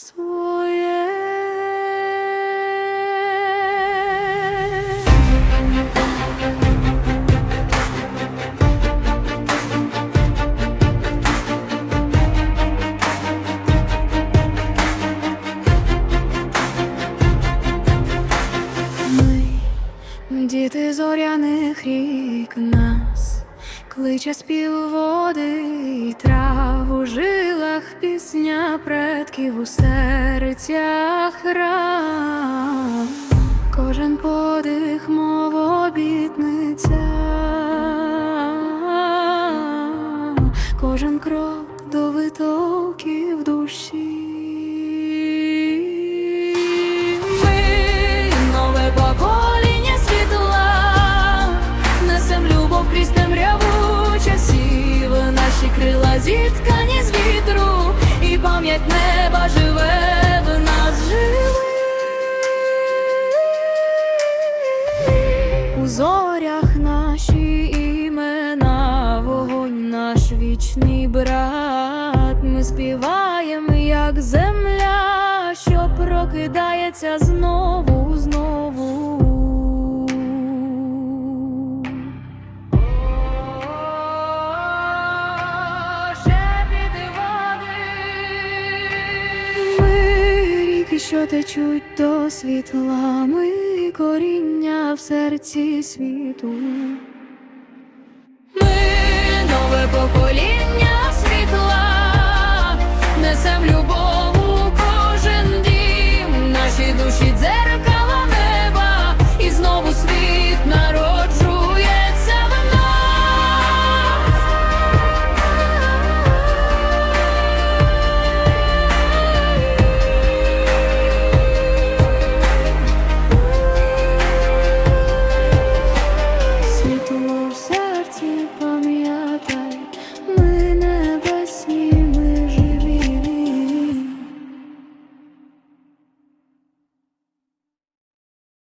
своє. Діти зоряних рік нас, кличе спів води і траву жила пісня предків у серцях храм. Кожен подих, мов обітниця, кожен крок до витоків живе в нас живе. У зорях наші імена, вогонь наш вічний брат. Ми співаємо, як земля, що прокидається знову. Птахи, що течуть до світла, ми коріння в серці світу. Ми нове покоління світла, несем любов у кожен дім, наші душі дзеркало.